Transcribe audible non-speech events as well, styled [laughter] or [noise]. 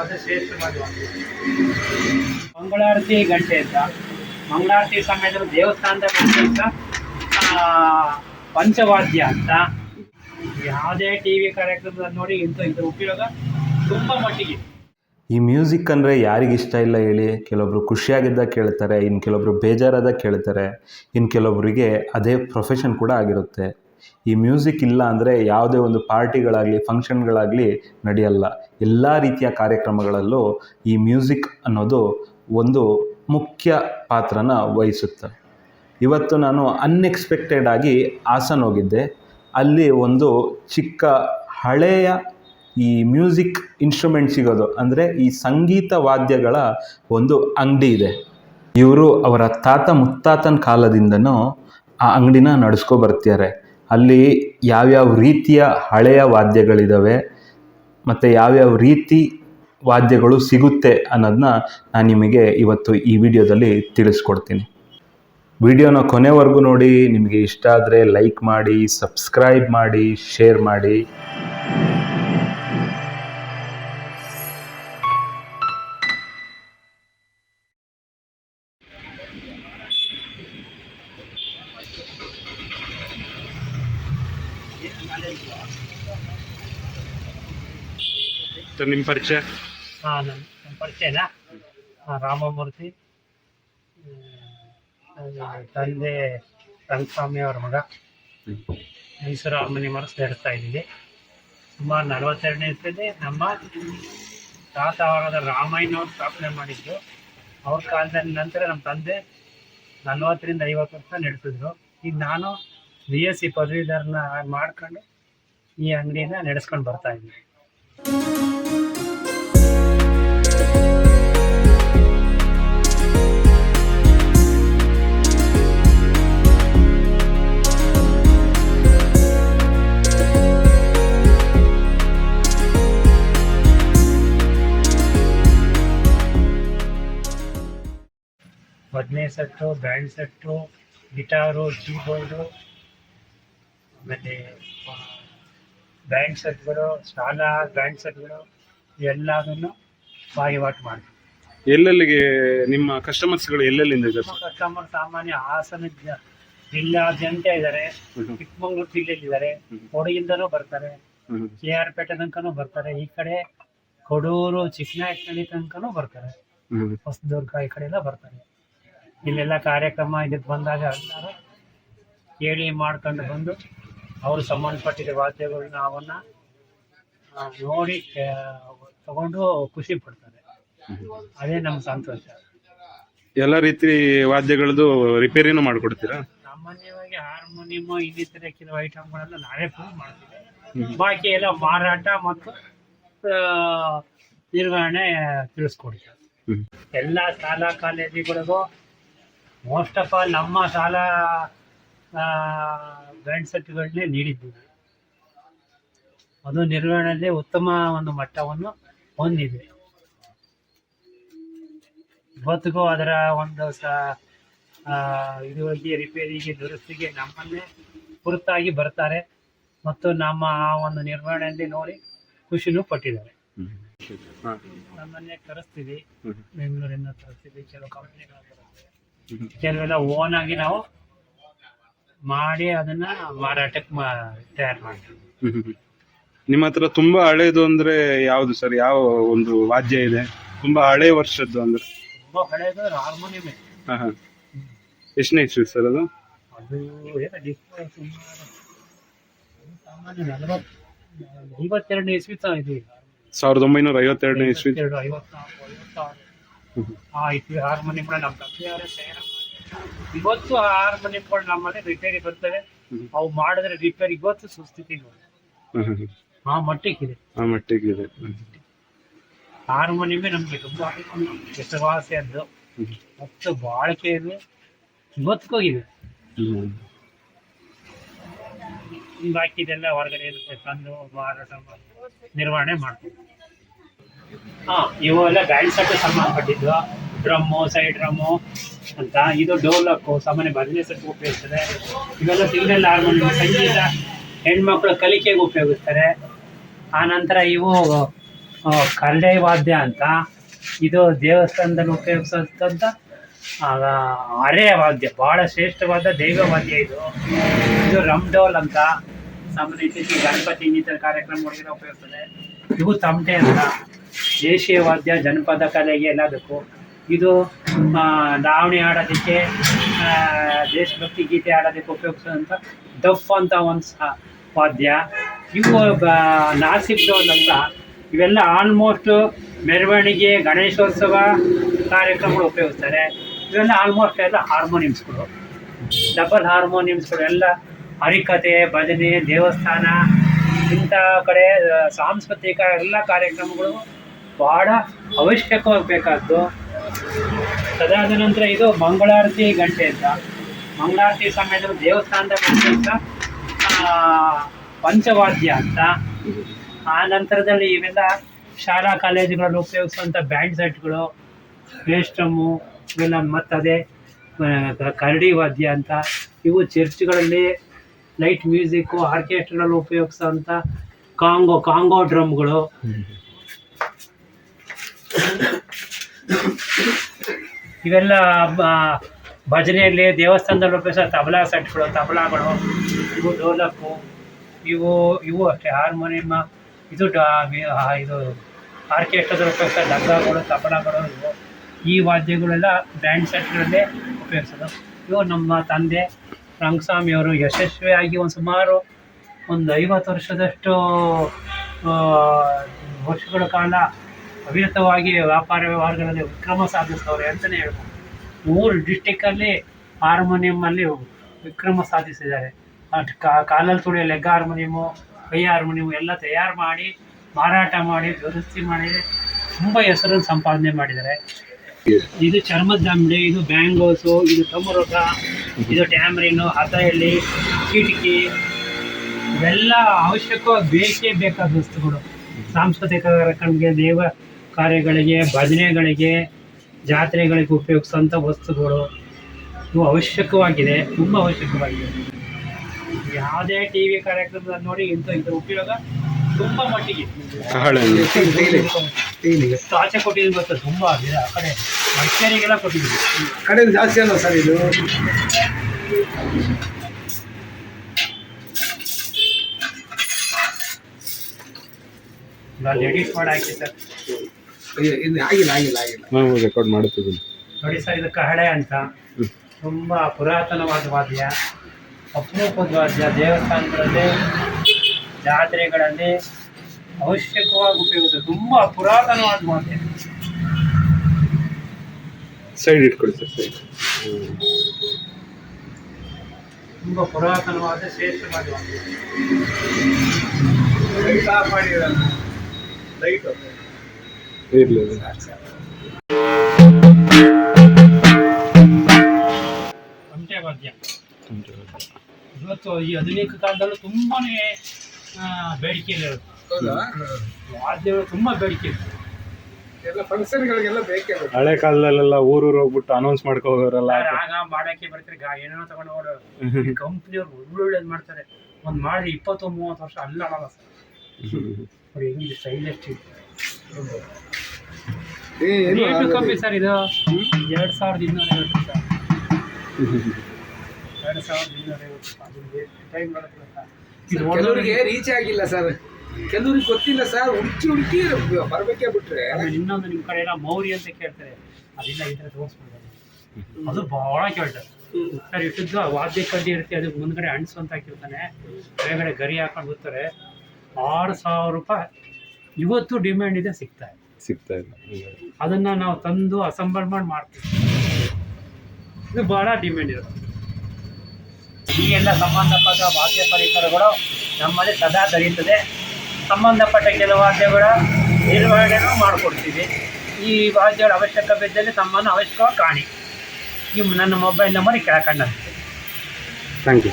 ಅದು. ಮಂಗಳಾರತಿ ಗಂಟೆ ಅಂತ. ಮಂಗಳಾರತಿ ಸಮಯದಲ್ಲಿ ದೇವಸ್ಥಾನದ ಗಂಟೆ ಅಂತ. ಪಂಚವಾದ್ಯ ಅಂತ. ಯಾವುದೇ ಟಿ ವಿ ಕಾರ್ಯಕ್ರಮದಲ್ಲಿ ನೋಡಿ ಇಂಥ ಇದರ ಉಪಯೋಗ ತುಂಬ ಮಟ್ಟಿಗೆ. ಈ ಮ್ಯೂಸಿಕ್ ಅಂದರೆ ಯಾರಿಗಿಷ್ಟ ಇಲ್ಲ ಹೇಳಿ. ಕೆಲವೊಬ್ರು ಖುಷಿಯಾಗಿದ್ದಾಗ ಕೇಳ್ತಾರೆ ಇನ್ನು ಕೆಲವೊಬ್ರು ಬೇಜಾರಾದಾಗ ಕೇಳ್ತಾರೆ ಇನ್ನು ಕೆಲವೊಬ್ಬರಿಗೆ ಅದೇ ಪ್ರೊಫೆಷನ್ ಕೂಡ ಆಗಿರುತ್ತೆ. ಈ ಮ್ಯೂಸಿಕ್ ಇಲ್ಲ ಅಂದರೆ ಯಾವುದೇ ಒಂದು ಪಾರ್ಟಿಗಳಾಗಲಿ, ಫಂಕ್ಷನ್ಗಳಾಗಲಿ ನಡೆಯಲ್ಲ. ಎಲ್ಲ ರೀತಿಯ ಕಾರ್ಯಕ್ರಮಗಳಲ್ಲೂ ಈ ಮ್ಯೂಸಿಕ್ ಅನ್ನೋದು ಒಂದು ಮುಖ್ಯ ಪಾತ್ರನ ವಹಿಸುತ್ತೆ. ಇವತ್ತು ನಾನು ಅನ್ಎಕ್ಸ್ಪೆಕ್ಟೆಡ್ ಆಗಿ ಹಾಸನ್ ಹೋಗಿದ್ದೆ. ಅಲ್ಲಿ ಒಂದು ಚಿಕ್ಕ ಹಳೆಯ ಈ ಮ್ಯೂಸಿಕ್ ಇನ್ಸ್ಟ್ರೂಮೆಂಟ್ ಸಿಗೋದು ಅಂದರೆ ಈ ಸಂಗೀತ ವಾದ್ಯಗಳ ಒಂದು ಅಂಗಡಿ ಇದೆ. ಇವರು ಅವರ ತಾತ ಮುತ್ತಾತನ ಕಾಲದಿಂದನೂ ಆ ಅಂಗಡಿನ ನಡೆಸ್ಕೊ ಬರ್ತಿದ್ದಾರೆ. ಅಲ್ಲಿ ಯಾವ್ಯಾವ ರೀತಿಯ ಹಳೆಯ ವಾದ್ಯಗಳಿದ್ದಾವೆ ಮತ್ತು ಯಾವ್ಯಾವ ರೀತಿ ವಾದ್ಯಗಳು ಸಿಗುತ್ತೆ ಅನ್ನೋದನ್ನ ನಾನು ನಿಮಗೆ ಇವತ್ತು ಈ ವಿಡಿಯೋದಲ್ಲಿ ತಿಳಿಸ್ಕೊಡ್ತೀನಿ. ವಿಡಿಯೋನ ಕೊನೆವರೆಗೂ ನೋಡಿ, ನಿಮಗೆ ಇಷ್ಟ ಆದರೆ ಲೈಕ್ ಮಾಡಿ ಸಬ್ಸ್ಕ್ರೈಬ್ ಮಾಡಿ ಶೇರ್ ಮಾಡಿ. ಸರ್ ನಿಮ್ಮ ಪರಿಚಯ? ಹಾಂ ನನ್ನ ನನ್ನ ಪರಿಚಯನಾ ರಾಮಮೂರ್ತಿ. ತಂದೆ ರಂಗಸ್ವಾಮಿ ಅವರ ಮಗ. ಮೈಸೂರು ಅರಮನೆ ಮರಸ್ ನಡೆಸ್ತಾ ಇದ್ದೀವಿ ಸುಮಾರು ನಲವತ್ತೆರಡನೇ ಇರ್ತದೆ ನಮ್ಮ ತಾತ ಆವಾಗದ ರಾಮಾಯಣವ್ರು ಸ್ಥಾಪನೆ ಮಾಡಿದ್ದು. ಅವ್ರ ಕಾಲದಲ್ಲಿ ನಂತರ ನಮ್ಮ ತಂದೆ ನಲವತ್ತರಿಂದ ಐವತ್ತು ವರ್ಷ ನಡೆಸಿದ್ರು ಈಗ ನಾನು ಬಿ ಎಸ್ ಸಿ ಪದವೀಧರನ ಮಾಡ್ಕೊಂಡು ಈ ಅಂಗಡಿನ ನಡೆಸ್ಕೊಂಡು ಬರ್ತಾ ಇದ್ದೀನಿ. बजने सकते हो गिटार कीबोर्ड ಬ್ಯಾಂಡ್ ಸೆಟ್ಗಳು ಶಾಲಾ ಬ್ಯಾಂಡ್ ಸೆಟ್ಗಳು ಎಲ್ಲದನ್ನು ವಹಿವಾಟು ಮಾಡ್ತೀವಿ ಎಲ್ಲೆಲ್ಲಿಗೆ ನಿಮ್ಮ ಕಸ್ಟಮರ್ಸ್ಗಳು ಎಲ್ಲೆಲ್ಲಿಂದ ಇದೆ ಸರ್ ಕಸ್ಟಮರ್ ಸಾಮಾನ್ಯ ಹಾಸನ ಜ- ಜಿಲ್ಲಾದ್ಯಂತ ಇದ್ದಾರೆ ಹ್ಮ್. ಚಿಕ್ಕಮಗಳೂರು ಜಿಲ್ಲೆಯಲ್ಲಿ ಇದ್ದಾರೆ. ಕೊಡಗಿಂದನೂ ಬರ್ತಾರೆ ಹ್ಮ್. ಕೆ ಆರ್ ಪೇಟೆ ತನಕನೂ ಬರ್ತಾರೆ ಈ ಕಡೆ ಕೊಡೂರು ಚಿಕ್ಕನಾಯಕನಹಳ್ಳಿ ತನಕನೂ ಬರ್ತಾರೆ ಹ್ಮ್. ಹೊಸದುರ್ಗ ಈ ಕಡೆ ಎಲ್ಲ ಬರ್ತಾರೆ ಇಲ್ಲೆಲ್ಲ ಕಾರ್ಯಕ್ರಮ ಇದಕ್ಕೆ ಬಂದಾಗ ಎಲ್ಲರೂ ಕೇಳಿ ಮಾಡ್ಕೊಂಡು ಬಂದು ಅವರು ಸಂಬಂಧಪಟ್ಟಿದ ವಾದ್ಯಗಳನ್ನ ಅವನ್ನ ಆ, ನೋಡಿ ತಗೊಂಡು ಖುಷಿ ಪಡ್ತಾರೆ. ಅದೇ ನಮ್ಮ ಸಂತೋಷ. ಎಲ್ಲ ರೀತಿ ವಾದ್ಯಗಳದ್ದು ರಿಪೇರಿನೂ ಮಾಡ್ಕೊಡ್ತೀರಾ? ಸಾಮಾನ್ಯವಾಗಿ ಹಾರ್ಮೋನಿಯಂ ಇನ್ನಿತರ ಕೆಲವು ಐಟಮ್ಗಳೆಲ್ಲ ನಾವೇ ಫೋನ್ ಮಾಡ್ತೀವಿ. ಬಾಕಿ ಎಲ್ಲ ಮಾರಾಟ ಮತ್ತು ಆ, ನಿರ್ವಹಣೆ ತಿಳಿಸ್ಕೊಡ್ತೀವಿ. ಹ್ಮ್. ಎಲ್ಲ ಶಾಲಾ ಕಾಲೇಜುಗಳಿಗೂ ಮೋಸ್ಟ್ ಆಫ್ ಆಲ್ ನಮ್ಮ ಶಾಲಾ ಬ್ಯಾಂಡ್ ಸೆಟ್ಗಳನ್ನೇ ನೀಡಿದ್ದೀವಿ ಅದು ನಿರ್ವಹಣೆಯಲ್ಲಿ ಉತ್ತಮ ಒಂದು ಮಟ್ಟವನ್ನು ಹೊಂದಿದೆ ಇವತ್ತಿಗೂ ಅದರ ಒಂದು ಇದುವಾಗಿ ರಿಪೇರಿಗೆ ದುರಸ್ತಿಗೆ ನಮ್ಮನ್ನೇ ಕುರಿತಾಗಿ ಬರ್ತಾರೆ ಮತ್ತು ನಮ್ಮ ಆ ಒಂದು ನಿರ್ವಹಣೆಯಲ್ಲಿ ನೋಡಿ ಖುಷಿನೂ ಪಟ್ಟಿದ್ದಾರೆ. ನಮ್ಮನ್ನೇ ತರಿಸ್ತೀವಿ. ಬೆಂಗಳೂರಿಂದ ತರಿಸ್ತೀವಿ ಕೆಲವು ಕಂಪ್ನಿಗಳ ಕೆಲವೆಲ್ಲ ಓನ್ ಆಗಿ ನಾವು ಮಾಡಿ ಅದನ್ನ ಮಾರಾಟಕ್ಕೆ ತಯಾರು ಮಾಡ್ತೀವಿ. [laughs] ನಿಮ್ಮ ಹತ್ರ ತುಂಬಾ ಹಳೇದು ಅಂದ್ರೆ ಯಾವ್ದು ಸರ್? ಯಾವ ಒಂದು ವಾದ್ಯ ಇದೆ? ತುಂಬಾ ಹಳೆ ವರ್ಷದ್ದು ಅಂದ್ರೆ? ತುಂಬಾ ಹಳೇದು ಹಾರ್ಮೋನಿಯಮೇ ಹಾ ಹಾ. ಎಷ್ಟನೇ ಇಸ್ವಿ ಸರ್ ಅದು? ಅದು ಏನು ಡಿಫ್ರೆನ್ಸ್ ಸುಮಾರು ಸಾಮಾನ್ಯ ನಲವತ್ತು ಐವತ್ತೆರಡನೇ ಇಸ್ವಿ ಇದು. ಸಾವಿರದ ಒಂಬೈನೂರ ಐವತ್ತೆರಡನೇ ಇಸ್ವಿ. ಹಾರ್ಮೋನಿಯಂ ಐವತ್ನಾಲ್ಕು ಐವತ್ತಾರು. ಹ್ಮ್. ಆ ಇಸ್ವಿ ಹಾರ್ಮೋನಿಯಂಗಳು ನಮ್ಮ ತಂದೆಯವರೇ ತಯಾರು ಇವತ್ತು ಆ ಹಾರ್ಮೋನಿಯಂಗಳು ನಮ್ಮಲ್ಲಿ ರಿಪೇರಿ ಬರ್ತವೆ. ಅವು ಮಾಡಿದ್ರೆ ರಿಪೇರಿ ಇವತ್ತು ಸುಸ್ಥಿತಿ. ಆ ಮಟ್ಟಿಗಿದೆ ಆ ಮಟ್ಟಿಗೆ ಇದೆ. ಹ್ಮ್. ಹಾರ್ಮೋನಿಯಮೇ ನಮಗೆ ತುಂಬ ಹೆಸರುವಾಸಿ ಅದು ಮತ್ತು ಬಾಳಿಕೆಯಲ್ಲಿ ಇವತ್ತಿಗೋಗಿದೆ. ಬಾಕಿದೆಲ್ಲ ಹೊರಗಡೆ ಇರುತ್ತೆ. ತಂದು ಮಾರಾಟ ಮಾಡಿ ನಿರ್ವಹಣೆ ಮಾಡ್ತೀವಿ. ಹಾ ಇವೆಲ್ಲ ಬ್ಯಾಂಡ್ ಸೆಟ್ ಸಂಬಂಧಪಟ್ಟಿದ್ದು. ಡ್ರಮ್ಮು ಸೈಡ್ ಡ್ರಮ್ಮು ಅಂತ. ಇದು ಡೋಲಕ್ಕು ಸಾಮಾನ್ಯ ಭಜನೆ ಸೆಟ್ ಉಪಯೋಗಿಸ್ತಾರೆ. ಇವೆಲ್ಲ ಸಿಂಗಲ್ ಹಾರ್ಮೋನಿಯಂ ಸಂಗೀತ, ಹೆಣ್ಮಕ್ಳು ಕಲಿಕೆಗೆ ಉಪಯೋಗಿಸ್ತಾರೆ. ಆ ನಂತರ ಇವು ಕರಡೆ ವಾದ್ಯ ಅಂತ. ಇದು ದೇವಸ್ಥಾನದಲ್ಲಿ ಉಪಯೋಗಿಸೋಂಥ ಅರೆ ವಾದ್ಯ ಭಾಳ ಶ್ರೇಷ್ಠವಾದ ದೈವ ವಾದ್ಯ ಇದು. ಇದು ರಮ್ಡೋಲ್ ಅಂತ. ಸಾಮಾನ್ಯ ಗಣಪತಿ ಇನ್ನಿತರ ಕಾರ್ಯಕ್ರಮಗಳಿಗೆ ಉಪಯೋಗಿಸ್ತದೆ ಇವು ತಮಟೆ ಅಂತ. ದೇಶೀಯ ವಾದ್ಯ, ಜನಪದ ಕಲೆಗೆ ಎಲ್ಲದಕ್ಕೂ ಇದು ಲಾವಣಿ ಆಡೋದಕ್ಕೆ ದೇಶಭಕ್ತಿ ಗೀತೆ ಆಡೋದಕ್ಕೆ ಉಪಯೋಗಿಸೋಂಥ ಡಫ್ ಅಂತ ಒಂದು ವಾದ್ಯ ಇವು ಅಂತ. ಇವೆಲ್ಲ ಆಲ್ಮೋಸ್ಟ್ ಮೆರವಣಿಗೆ, ಗಣೇಶೋತ್ಸವ ಕಾರ್ಯಕ್ರಮಗಳು ಉಪಯೋಗಿಸ್ತಾರೆ. ಇವೆಲ್ಲ ಆಲ್ಮೋಸ್ಟ್ ಎಲ್ಲ ಹಾರ್ಮೋನಿಯಮ್ಸ್ಗಳು ಡಬಲ್ ಹಾರ್ಮೋನಿಯಮ್ಸ್ಗಳು ಎಲ್ಲ ಹರಿಕತೆ, ಭಜನೆ, ದೇವಸ್ಥಾನ, ಇಂಥ ಕಡೆ ಸಾಂಸ್ಕೃತಿಕ ಎಲ್ಲ ಕಾರ್ಯಕ್ರಮಗಳು ಭಾಳ ಅವಶ್ಯಕವಾಗಿ ಬೇಕಾದ್ದು ಅದಾದ ನಂತರ ಇದು ಮಂಗಳಾರತಿ ಗಂಟೆ ಅಂತ. ಮಂಗಳಾರತಿ ಸಮಯದಲ್ಲಿ ದೇವಸ್ಥಾನದ ಗಂಟೆ ಅಂತ ಪಂಚವಾದ್ಯ ಅಂತ. ಆ ನಂತರದಲ್ಲಿ ಇವೆಲ್ಲ ಶಾಲಾ ಕಾಲೇಜುಗಳಲ್ಲಿ ಉಪಯೋಗಿಸುವಂಥ ಬ್ಯಾಂಡ್ ಸೆಟ್ಗಳು ವೇಸ್ಟಮ್ಮು ಇವೆಲ್ಲ ಮತ್ತದೇ ಕರಡಿ ವಾದ್ಯ ಅಂತ. ಇವು ಚರ್ಚ್ಗಳಲ್ಲಿ ಲೈಟ್ ಮ್ಯೂಸಿಕ್ಕು ಆರ್ಕೆಸ್ಟ್ರಲ್ಲಿ ಉಪಯೋಗಿಸೋಂಥ ಕಾಂಗೋ ಕಾಂಗೋ ಡ್ರಮ್ಗಳು. ಇವೆಲ್ಲ ಭಜನೆಯಲ್ಲಿ ದೇವಸ್ಥಾನದಲ್ಲಿ ಉಪಯೋಗಿಸೋ ತಬಲಾ ಸೆಟ್ಗಳು, ತಬಲಾಗಳು, ಇವು ಡೋಲಕ್ಕು, ಇವು ಇವು ಅಷ್ಟೇ, ಹಾರ್ಮೋನಿಯಮ್, ಇದು ಡಾ ಇದು ಆರ್ಕೆಸ್ಟ್ರಾದಲ್ಲಿ ಉಪಯೋಗಿಸೋ ಡಬ್ಬಗಳು ತಬಲಾಗಳು, ಇವು, ಈ ವಾದ್ಯಗಳೆಲ್ಲ ಬ್ಯಾಂಡ್ ಸೆಟ್ಗಳಲ್ಲೇ ಉಪಯೋಗಿಸೋದು. ಇವು ನಮ್ಮ ತಂದೆ ರಂಗಸ್ವಾಮಿಯವರು ಯಶಸ್ವಿಯಾಗಿ ಒಂದು ಸುಮಾರು ಒಂದು ಐವತ್ತು ವರ್ಷದಷ್ಟು ವರ್ಷಗಳ ಕಾಲ ಅವಿರತವಾಗಿ ವ್ಯಾಪಾರ ವ್ಯವಹಾರಗಳಲ್ಲಿ ವಿಕ್ರಮ ಸಾಧಿಸ್ತವ್ರೆ ಅಂತಲೇ ಹೇಳ್ಬೋದು. ಮೂರು ಡಿಸ್ಟಿಕ್ಕಲ್ಲಿ ಹಾರ್ಮೋನಿಯಮ್ಮಲ್ಲಿ ವಿಕ್ರಮ ಸಾಧಿಸಿದ್ದಾರೆ. ಕಾಲಲ್ಲಿ ತುಳಿಯೋ ಲೆಗ್ ಹಾರ್ಮೋನಿಯಮು ಕೈ ಹಾರ್ಮೋನಿಯಮು ಎಲ್ಲ ತಯಾರು ಮಾಡಿ, ಮಾರಾಟ ಮಾಡಿ, ದುರಸ್ತಿ ಮಾಡಿ, ತುಂಬ ಹೆಸರನ್ನು ಸಂಪಾದನೆ ಮಾಡಿದ್ದಾರೆ. ಇದು ಚರ್ಮದ ದಂಬಡಿ ಇದು ಬ್ಯಾಂಗೋಸು ಇದು ತಮರೋಗ ಇದು ಟ್ಯಾಮ್ರಿನು ಹತಹಳ್ಳಿ ಕಿಟಕಿ, ಇವೆಲ್ಲ ಅವಶ್ಯಕ ಬೇಕೇ ಬೇಕಾದ ವಸ್ತುಗಳು. ಸಾಂಸ್ಕೃತಿಕ ಕಾರ್ಯಕ್ರಮಕ್ಕೆ ದೇವ ಕಾರ್ಯಗಳಿಗೆ ಭಜನೆಗಳಿಗೆ ಜಾತ್ರೆಗಳಿಗೆ ಉಪಯೋಗಿಸುವಂಥ ವಸ್ತುಗಳು ಇವು ಅವಶ್ಯಕವಾಗಿದೆ ತುಂಬ ಅವಶ್ಯಕವಾಗಿದೆ. ಯಾವುದೇ ಟಿ ವಿ ಕಾರ್ಯಕ್ರಮದಲ್ಲಿ ನೋಡಿ ಇಂಥ ಇದರ ಉಪಯೋಗ ತುಂಬ ಮಟ್ಟಿಗೆ. ಎಷ್ಟು ಆಚೆ ಕೊಟ್ಟಿದ್ದೀನಿ ಗೊತ್ತಾ ತುಂಬ ಆಗಿದೆ. ಆ ಕಡೆ ಮಡಿಕೇರಿಗೆಲ್ಲ ಕೊಟ್ಟಿದ್ದೀನಿ. ಕಡೆ ಜಾಸ್ತಿ ಅಲ್ಲ ಸರ್ ಇದು? ಲೇಡೀಸ್ ಮಾಡಿ ಹಾಕಿ ಸರ್. ಇದು ಆಗಿಲ್ಲ ಆಗಿಲ್ಲ ಆಗಿಲ್ಲ. ನಾವು ರೆಕಾರ್ಡ್ ಮಾಡುತ್ತಿದ್ದೀನಿ ನೋಡಿ ಸರ್ ಇದು ಕಹಳೆ ಅಂತ. ತುಂಬ ಪುರಾತನವಾದ ವಾದ್ಯ. ಅಪರೂಪದ ವಾದ್ಯ ದೇವಸ್ಥಾನಗಳಲ್ಲಿ ಜಾತ್ರೆಗಳಲ್ಲಿ ಅವಶ್ಯಕವಾಗಿ ಉಪಯೋಗಿಸ್ತದೆ ತುಂಬ ಪುರಾತನವಾದ ವಾದ್ಯ. ಸೈಡ್ ಇಟ್ಕೊಳ್ಳಿ ಸರ್ ಸೈಡ್ ತುಂಬ ಪುರಾತನವಾದ ಶ್ರೇಷ್ಠವಾದ ವಾದ್ಯ. ಲೈಟ್ ಆಫ್ ಮಾಡಿರಲ್ಲ ಲೈಟ್ ಇರಲಿ ಒಂಟೆ ವಾದ್ಯ ಇವತ್ತು ಈ ಆಧುನಿಕ ಕಾಲದಲ್ಲೂ ತುಂಬಾನೇ ಬೇಡಿಕೆ ಹೌದಾ? ವಾದ್ಯಗಳು ತುಂಬಾ ಬೇಡಿಕೆ ಇದೆ ಎಲ್ಲ ಫಂಕ್ಷನ್ಗಳಿಗೆಲ್ಲ ಬೇಕೇ ಬೇಕು. ಹಳೆ ಕಾಲದಲ್ಲೆಲ್ಲ ಊರೂರು ಹೋಗ್ಬಿಟ್ಟು ಅನೌನ್ಸ್ ಮಾಡ್ಕೊ ಹೋಗೋರಲ್ಲ ಆಗ ಮಾಡಕ್ಕೆ ಬರ್ತಾರೆ ಗಾ ಏನೇನೋ ತಗೊಂಡು ಹೋಗೋರು. ಕಂಪ್ನಿಯವ್ರು ಒಳ್ಳೊಳ್ಳೇದು ಮಾಡ್ತಾರೆ. ಒಂದು ಮಾಡಿ ಇಪ್ಪತ್ತು ಮೂವತ್ತು ವರ್ಷ ಅಲ್ಲ ಸರ್. ನೋಡಿ ಹೆಂಗಿದೆ ಸ್ಟೈಲಿಸ್ಟ್ ಏನು ರೇಟು ಕಮ್ಮಿ ಸರ್ ಇದು. ಎರಡು ಸಾವಿರದ ಇನ್ನೂರ ಐವತ್ತು ಸರ್. ಎರಡು ಸಾವಿರದ ಇನ್ನೂರ ಐವತ್ತು ಟೈಮ್ ಕೆಲವರಿಗೆ ರೀಚ್ ಆಗಿಲ್ಲ ಸರ್ ಕೆಲವ್ರಿಗೆ ಗೊತ್ತಿಲ್ಲ ಸರ್ ಹುಡುಕಿ ಹುಡುಕಿ ಬರ್ಬೇಕೇ ಬಿಟ್ರೆ. ಆಮೇಲೆ ಇನ್ನೊಂದು ನಿಮ್ಮ ಕಡೆ ಎಲ್ಲ ಮೌರಿ ಅಂತ ಕೇಳ್ತಾರೆ. ಅದೆಲ್ಲ ಇದ್ರೆ ತೋರಿಸ್ಬಿಡ್ತಾರೆ ಅದು ಭಾಳ ಕೇಳ್ತಾರೆ ಸರ್ ಇಟ್ಟಿದ್ದು ವಾದ್ಯ ಕಡ್ಡಿ ಇರುತ್ತೆ ಅದಕ್ಕೆ ಮುಂದ್ಗಡೆ ಅಣ್ಸು ಅಂತ ಹಾಕಿರ್ತಾನೆ. ಕೆಳಗಡೆ ಗರಿ ಹಾಕೊಂಡು ಬರ್ತಾರೆ ಆರು ಸಾವಿರ ರೂಪಾಯಿ ಇವತ್ತು ಡಿಮ್ಯಾಂಡ್ ಇದೆ ಸಿಗ್ತಾ ಇದೆ ಸಿಗ್ತಾ ಇಲ್ಲ. ಅದನ್ನು ನಾವು ತಂದು ಅಸೆಂಬಲ್ ಮಾಡಿ ಮಾಡ್ತೀವಿ. ಇದು ಭಾಳ ಡಿಮ್ಯಾಂಡ್ ಇರೋದು. ಈ ಎಲ್ಲ ಸಂಬಂಧಪಟ್ಟ ವಾದ್ಯ ಪರಿಕರಗಳು ನಮ್ಮಲ್ಲಿ ಸದಾ ದೊರೆಯುತ್ತದೆ. ಸಂಬಂಧಪಟ್ಟ ಕೆಲವು ವಾದ್ಯಗಳ ನಿರ್ವಹಣೆನೂ ಮಾಡಿಕೊಡ್ತೀವಿ. ಈ ವಾದ್ಯಗಳ ಅವಶ್ಯಕ ಬಿದ್ದಲ್ಲಿ ತಮ್ಮನ್ನು ಅವಶ್ಯಕವಾಗಿ ಕಾಣಿ. ಈ ನನ್ನ ಮೊಬೈಲ್ ನಂಬರ್ ಕೆಳಕಂಡ ಥ್ಯಾಂಕ್ ಯು